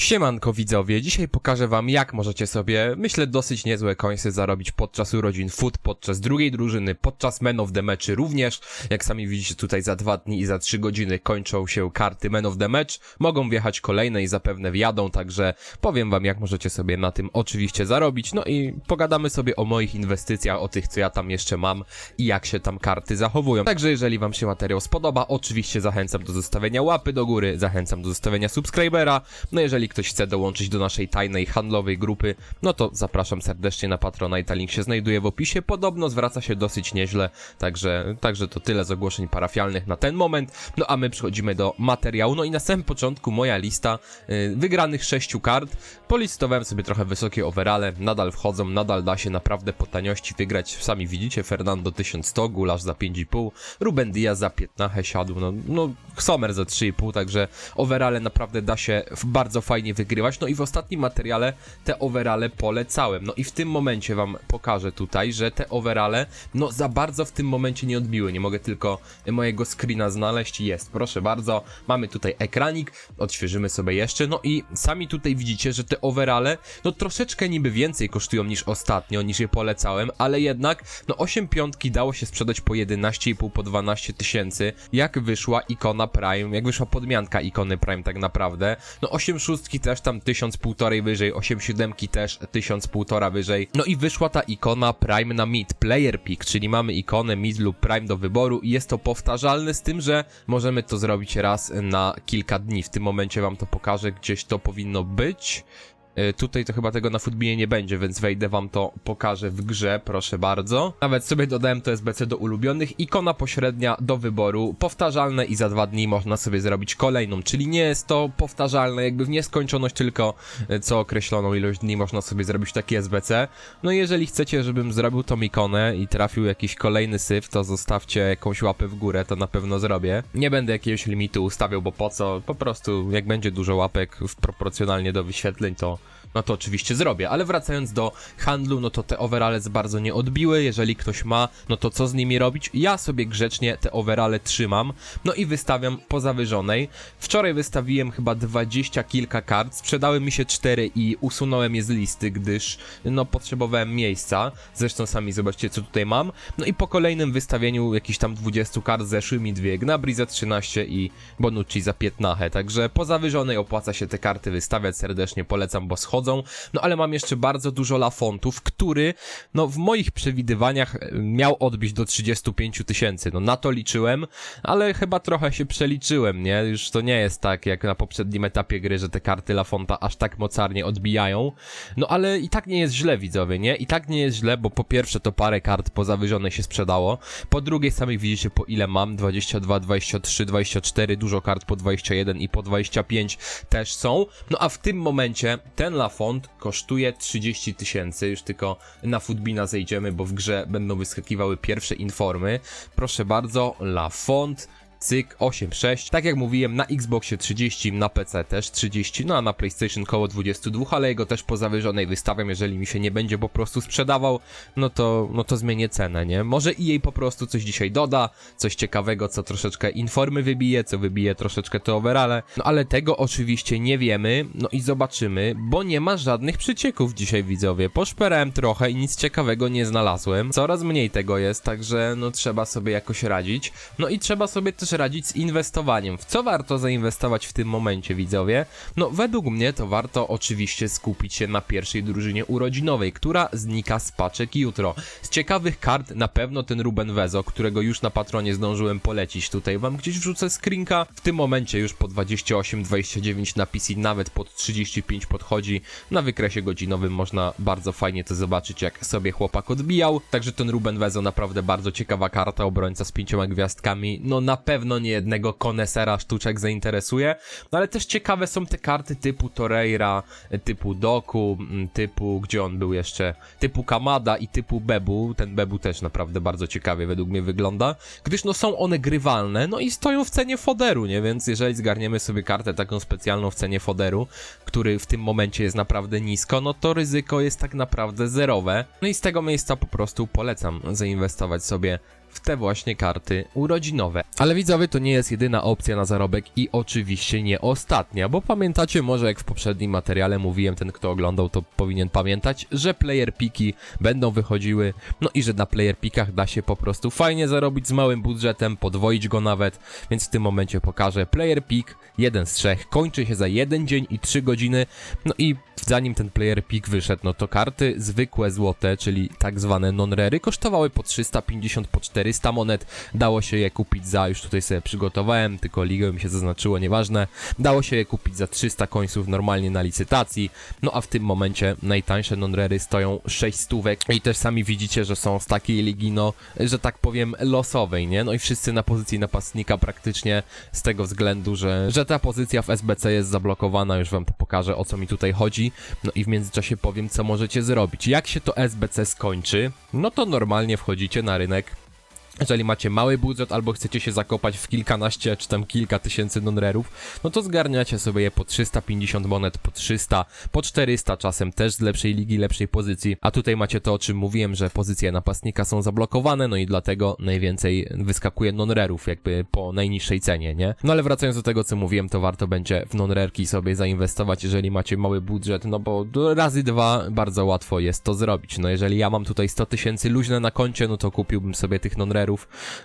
Siemanko widzowie, dzisiaj pokażę wam jak możecie sobie, myślę dosyć niezłe końce zarobić podczas urodzin foot, podczas drugiej drużyny, podczas men of the matchy również. Jak sami widzicie tutaj za dwa dni i za trzy godziny kończą się karty men of the match, mogą wjechać kolejne i zapewne wjadą, także powiem wam jak możecie sobie na tym oczywiście zarobić, no i pogadamy sobie o moich inwestycjach, o tych co ja tam jeszcze mam i jak się tam karty zachowują. Także jeżeli wam się materiał spodoba, oczywiście zachęcam do zostawienia łapy do góry, zachęcam do zostawienia subskrybera, no jeżeli ktoś chce dołączyć do naszej tajnej handlowej grupy, no to zapraszam serdecznie na Patronite, link się znajduje w opisie, podobno zwraca się dosyć nieźle, także, także to tyle z ogłoszeń parafialnych na ten moment, no a my przechodzimy do materiału, no i na samym początku moja lista y, wygranych sześciu kart, polistowałem sobie trochę wysokie overale, nadal wchodzą, nadal da się naprawdę po taniości wygrać, sami widzicie, Fernando 1100, Gulasz za 5,5, Ruben Diaz za 15 siadł, no, no Sommer za 3,5, także overale naprawdę da się w bardzo fajnie wygrywać. No i w ostatnim materiale te overale polecałem. No i w tym momencie wam pokażę tutaj, że te overale no za bardzo w tym momencie nie odbiły. Nie mogę tylko mojego screena znaleźć. Jest, proszę bardzo. Mamy tutaj ekranik, odświeżymy sobie jeszcze. No i sami tutaj widzicie, że te overale no troszeczkę niby więcej kosztują niż ostatnio, niż je polecałem, ale jednak no 8 piątki dało się sprzedać po 11,5, po 12 tysięcy. Jak wyszła ikona Prime, jak wyszła podmianka ikony Prime tak naprawdę. No 8 szóstki też tam 1000 półtorej wyżej, 8 siódemki też 1000 półtora wyżej. No i wyszła ta ikona Prime na mid, player pick, czyli mamy ikonę mid lub Prime do wyboru i jest to powtarzalne z tym, że możemy to zrobić raz na kilka dni. W tym momencie wam to pokażę, gdzieś to powinno być. Y, Tutaj to chyba tego na Footbinie nie będzie, więc wejdę wam to pokażę w grze, proszę bardzo. Nawet sobie dodałem to SBC do ulubionych. Ikona pośrednia do wyboru, powtarzalne i za dwa dni można sobie zrobić kolejną, czyli nie jest to powtarzalne jakby w nieskończoność, tylko y, co określoną ilość dni można sobie zrobić taki SBC. No jeżeli chcecie, żebym zrobił tą ikonę i trafił jakiś kolejny syf, to zostawcie jakąś łapę w górę, to na pewno zrobię. Nie będę jakiegoś limitu ustawiał, bo po co? Po prostu jak będzie dużo łapek proporcjonalnie do wyświetleń, to no to oczywiście zrobię. Ale wracając do handlu, no to te overale bardzo nie odbiły. Jeżeli ktoś ma, no to co z nimi robić? Ja sobie grzecznie te overale trzymam, no i wystawiam po zawyżonej. Wczoraj wystawiłem chyba 20 kilka kart, sprzedały mi się 4 i usunąłem je z listy, gdyż no potrzebowałem miejsca. Zresztą sami zobaczcie co tutaj mam. No i po kolejnym wystawieniu jakichś tam 20 kart zeszły mi dwie Gnabry za 13 i Bonucci za 15. Także po zawyżonej opłaca się te karty wystawiać, serdecznie polecam, bo schodzą. No ale mam jeszcze bardzo dużo Lafontów, który no w moich przewidywaniach e, miał odbić do 35 tysięcy. No na to liczyłem, ale chyba trochę się przeliczyłem, nie? Już to nie jest tak jak na poprzednim etapie gry, że te karty Lafonta aż tak mocarnie odbijają. No ale i tak nie jest źle, widzowie, nie? I tak nie jest źle, bo po pierwsze to parę kart po zawyżonej się sprzedało. Po drugie, sami widzicie po ile mam. 22, 23, 24, dużo kart po 21 i po 25 też są. No a w tym momencie ten Lafont kosztuje 30 tysięcy. Już tylko na Footbina zejdziemy, bo w grze będą wyskakiwały pierwsze informy. Proszę bardzo, Lafont. Cyk 8.6. Tak jak mówiłem, na Xboxie 30, na PC też 30, no a na PlayStation koło 22, ale jego też po zawyżonej wystawiam, jeżeli mi się nie będzie po prostu sprzedawał, no to, no to zmienię cenę, nie? Może i jej po prostu coś dzisiaj doda, coś ciekawego, co troszeczkę informy wybije, co wybije troszeczkę te overale, no ale tego oczywiście nie wiemy, no i zobaczymy, bo nie ma żadnych przycieków dzisiaj widzowie. Poszperałem trochę i nic ciekawego nie znalazłem, coraz mniej tego jest, także no trzeba sobie jakoś radzić, no i trzeba sobie też radzić z inwestowaniem. W co warto zainwestować w tym momencie, widzowie? No, według mnie to warto oczywiście skupić się na pierwszej drużynie urodzinowej, która znika z paczek jutro. Z ciekawych kart na pewno ten Ruben Wezo, którego już na patronie zdążyłem polecić. Tutaj wam gdzieś wrzucę screenka. W tym momencie już po 28-29 na PC nawet pod 35 podchodzi. Na wykresie godzinowym można bardzo fajnie to zobaczyć, jak sobie chłopak odbijał. Także ten Ruben Wezo naprawdę bardzo ciekawa karta, obrońca z pięcioma gwiazdkami. No na pewno nie jednego konesera sztuczek zainteresuje, no ale też ciekawe są te karty typu Torreira, typu Doku, mm, typu, gdzie on był jeszcze, typu Kamada i typu Bebu, ten Bebu też naprawdę bardzo ciekawie według mnie wygląda, gdyż no są one grywalne, no i stoją w cenie foderu, nie, więc jeżeli zgarniemy sobie kartę taką specjalną w cenie foderu, który w tym momencie jest naprawdę nisko, no to ryzyko jest tak naprawdę zerowe, no i z tego miejsca po prostu polecam zainwestować sobie w te właśnie karty urodzinowe. Ale widzowie, to nie jest jedyna opcja na zarobek i oczywiście nie ostatnia, bo pamiętacie może jak w poprzednim materiale mówiłem, ten kto oglądał to powinien pamiętać, że player piki będą wychodziły, no i że na player pikach da się po prostu fajnie zarobić z małym budżetem, podwoić go nawet, więc w tym momencie pokażę player pick, jeden z trzech, kończy się za jeden dzień i 3 godziny, no i zanim ten player pick wyszedł, no to karty zwykłe złote, czyli tak zwane non-rery, kosztowały po 350, po 400 monet, dało się je kupić za, już tutaj sobie przygotowałem, tylko ligę mi się zaznaczyło, nieważne, dało się je kupić za 300 końców normalnie na licytacji, no a w tym momencie najtańsze non-rery stoją 6 stówek. I też sami widzicie, że są z takiej ligi, no, że tak powiem losowej, nie? No i wszyscy na pozycji napastnika praktycznie z tego względu, że, że ta pozycja w SBC jest zablokowana, już wam to pokażę o co mi tutaj chodzi, no i w międzyczasie powiem co możecie zrobić. Jak się to SBC skończy, no to normalnie wchodzicie na rynek jeżeli macie mały budżet albo chcecie się zakopać w kilkanaście czy tam kilka tysięcy non-rerów, no to zgarniacie sobie je po 350 monet, po 300, po 400 czasem też z lepszej ligi, lepszej pozycji. A tutaj macie to, o czym mówiłem, że pozycje napastnika są zablokowane, no i dlatego najwięcej wyskakuje non-rerów jakby po najniższej cenie, nie? No ale wracając do tego, co mówiłem, to warto będzie w non-rerki sobie zainwestować, jeżeli macie mały budżet, no bo razy dwa bardzo łatwo jest to zrobić. No jeżeli ja mam tutaj 100 tysięcy luźne na koncie, no to kupiłbym sobie tych non-rerów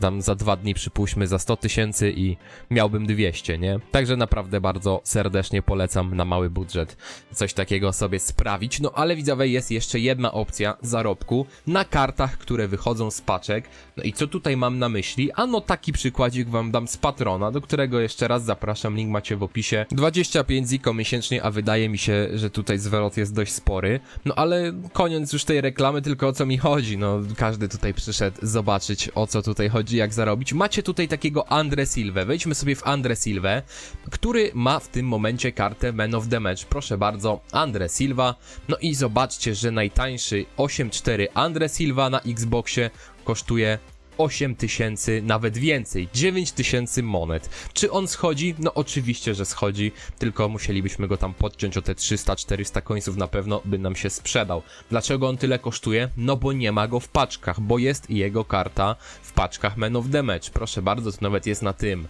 tam za dwa dni przypuśćmy za 100 tysięcy i miałbym 200, nie? Także naprawdę bardzo serdecznie polecam na mały budżet coś takiego sobie sprawić. No ale widzowie, jest jeszcze jedna opcja zarobku na kartach, które wychodzą z paczek. No i co tutaj mam na myśli? Ano taki przykładzik wam dam z patrona, do którego jeszcze raz zapraszam, link macie w opisie. 25 ziko miesięcznie, a wydaje mi się, że tutaj zwrot jest dość spory. No ale koniec już tej reklamy, tylko o co mi chodzi, no każdy tutaj przyszedł zobaczyć o co tutaj chodzi, jak zarobić. Macie tutaj takiego Andre Silva. Wejdźmy sobie w Andre Silva, który ma w tym momencie kartę Man of the Match. Proszę bardzo, Andre Silva. No i zobaczcie, że najtańszy 8.4 Andre Silva na Xboxie kosztuje 8 tysięcy, nawet więcej, 9 tysięcy monet. Czy on schodzi? No oczywiście, że schodzi, tylko musielibyśmy go tam podciąć o te 300-400 końców, na pewno by nam się sprzedał. Dlaczego on tyle kosztuje? No bo nie ma go w paczkach, bo jest jego karta w paczkach Man of the Match. Proszę bardzo, to nawet jest na tym,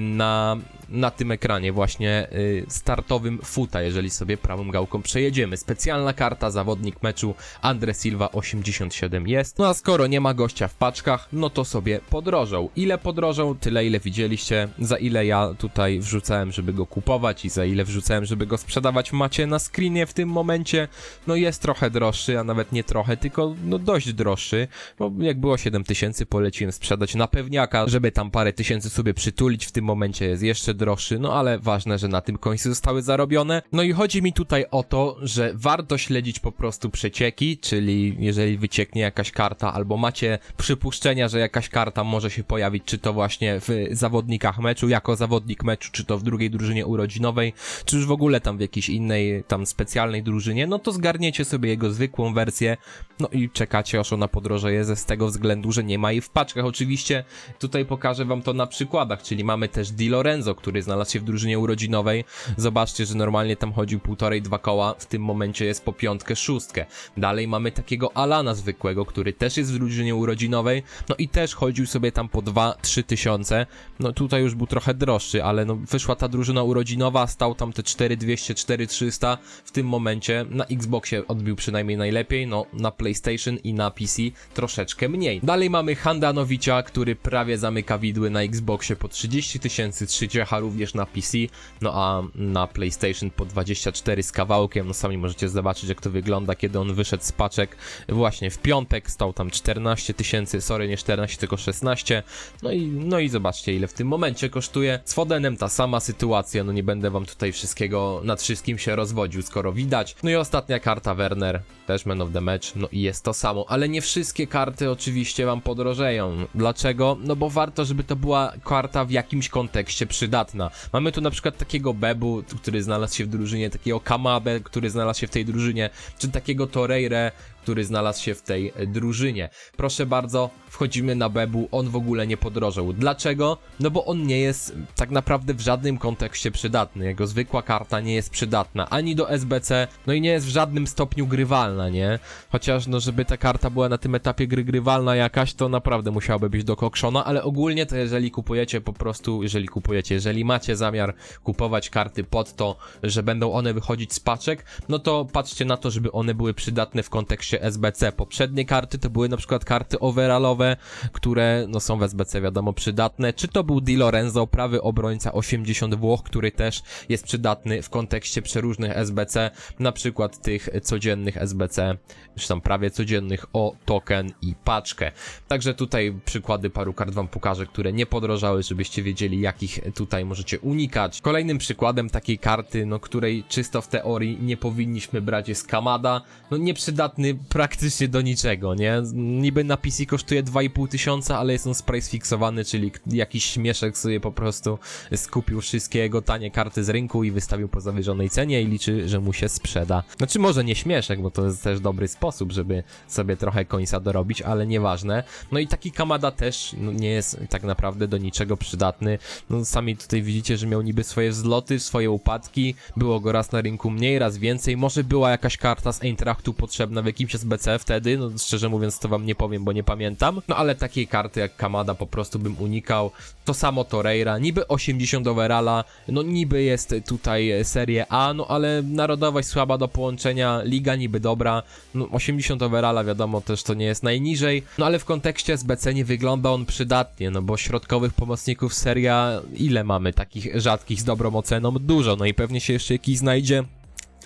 na, na tym ekranie właśnie y, startowym futa, jeżeli sobie prawą gałką przejedziemy. Specjalna karta, zawodnik meczu Andre Silva 87 jest. No a skoro nie ma gościa w paczkach, no to sobie podrożał. Ile podrożał? Tyle ile widzieliście, za ile ja tutaj wrzucałem, żeby go kupować i za ile wrzucałem, żeby go sprzedawać macie na screenie w tym momencie. No jest trochę droższy, a nawet nie trochę, tylko no dość droższy, bo jak było 7000 poleciłem sprzedać na pewniaka, żeby tam parę tysięcy sobie przytulić, w tym momencie jest jeszcze droższy, no ale ważne, że na tym końcu zostały zarobione. No i chodzi mi tutaj o to, że warto śledzić po prostu przecieki, czyli jeżeli wycieknie jakaś karta albo macie przypuszczenia, że jakaś karta może się pojawić, czy to właśnie w zawodnikach meczu, jako zawodnik meczu, czy to w drugiej drużynie urodzinowej, czy już w ogóle tam w jakiejś innej, tam specjalnej drużynie, no to zgarniecie sobie jego zwykłą wersję, no i czekacie aż ona podrożeje ze z tego względu, że nie ma jej w paczkach. Oczywiście tutaj pokażę wam to na przykładach, czyli mamy też Di Lorenzo, który znalazł się w drużynie urodzinowej. Zobaczcie, że normalnie tam chodził półtorej, dwa koła, w tym momencie jest po piątkę, szóstkę. Dalej mamy takiego Alana zwykłego, który też jest w drużynie urodzinowej, no i też chodził sobie tam po 2-3 tysiące. No tutaj już był trochę droższy, ale no wyszła ta drużyna urodzinowa, stał tam te 4200, 4300 w tym momencie. Na Xboxie odbił przynajmniej najlepiej, no na PlayStation i na PC troszeczkę mniej. Dalej mamy Handanowicia, który prawie zamyka widły na Xboxie po 30 tysięcy, trzydziecha również na PC, no a na PlayStation po 24 z kawałkiem, no sami możecie zobaczyć jak to wygląda, kiedy on wyszedł z paczek właśnie w piątek, stał tam 14 tysięcy, sorry nie 14, tylko 16, no i, no i zobaczcie ile w tym momencie kosztuje. Z Fodenem ta sama sytuacja, no nie będę wam tutaj wszystkiego, nad wszystkim się rozwodził, skoro widać. No i ostatnia karta Werner, też man of the match, no i jest to samo, ale nie wszystkie karty oczywiście wam podrożeją. Dlaczego? No bo warto, żeby to była karta w jakimś kontekście przydatna. Mamy tu na przykład takiego Bebu, który znalazł się w drużynie, takiego Kamabe, który znalazł się w tej drużynie, czy takiego Torreire, który znalazł się w tej drużynie. Proszę bardzo, wchodzimy na Bebu, on w ogóle nie podrożał. Dlaczego? No bo on nie jest tak naprawdę w żadnym kontekście przydatny. Jego zwykła karta nie jest przydatna ani do SBC, no i nie jest w żadnym stopniu grywalna, nie? Chociaż, no, żeby ta karta była na tym etapie gry grywalna jakaś, to naprawdę musiałaby być dokokszona, ale ogólnie to jeżeli kupujecie po prostu, jeżeli kupujecie, jeżeli macie zamiar kupować karty pod to, że będą one wychodzić z paczek, no to patrzcie na to, żeby one były przydatne w kontekście SBC. Poprzednie karty to były na przykład karty overallowe, które no są w SBC wiadomo przydatne. Czy to był Di Lorenzo, prawy obrońca 80 Włoch, który też jest przydatny w kontekście przeróżnych SBC, na przykład tych codziennych SBC, zresztą prawie codziennych o token i paczkę. Także tutaj przykłady paru kart wam pokażę, które nie podrożały, żebyście wiedzieli jakich tutaj możecie unikać. Kolejnym przykładem takiej karty, no której czysto w teorii nie powinniśmy brać jest Kamada, no nieprzydatny praktycznie do niczego, nie? Niby na PC kosztuje 2,5 tysiąca, ale jest on price fixowany, czyli jakiś śmieszek sobie po prostu skupił wszystkie jego tanie karty z rynku i wystawił po zawyżonej cenie i liczy, że mu się sprzeda. Znaczy może nie śmieszek, bo to jest też dobry sposób, żeby sobie trochę końca dorobić, ale nieważne. No i taki Kamada też no, nie jest tak naprawdę do niczego przydatny. No sami tutaj widzicie, że miał niby swoje wzloty, swoje upadki, było go raz na rynku mniej, raz więcej, może była jakaś karta z Eintrachtu potrzebna w jakimś SBC wtedy, no szczerze mówiąc to wam nie powiem, bo nie pamiętam, no ale takiej karty jak Kamada po prostu bym unikał, to samo Torreira, niby 80 overalla, no niby jest tutaj Serie A, no ale narodowość słaba do połączenia, liga niby dobra, no 80 overalla wiadomo też to nie jest najniżej, no ale w kontekście SBC nie wygląda on przydatnie, no bo środkowych pomocników Serie A, ile mamy takich rzadkich z dobrą oceną? Dużo, no i pewnie się jeszcze jakiś znajdzie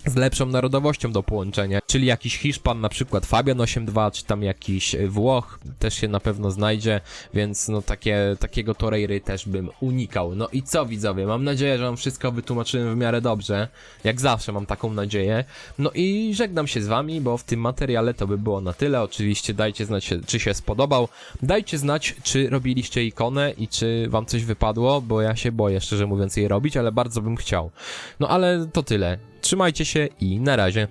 z lepszą narodowością do połączenia, czyli jakiś Hiszpan, na przykład Fabian 8.2, czy tam jakiś y, Włoch też się na pewno znajdzie, więc no takie, takiego Torreiry też bym unikał. No i co widzowie, mam nadzieję, że wam wszystko wytłumaczyłem w miarę dobrze, jak zawsze mam taką nadzieję. No i żegnam się z wami, bo w tym materiale to by było na tyle. Oczywiście dajcie znać, czy się spodobał, dajcie znać, czy robiliście ikonę i czy wam coś wypadło, bo ja się boję, szczerze mówiąc, jej robić, ale bardzo bym chciał. No ale to tyle. Trzymajcie się i na razie.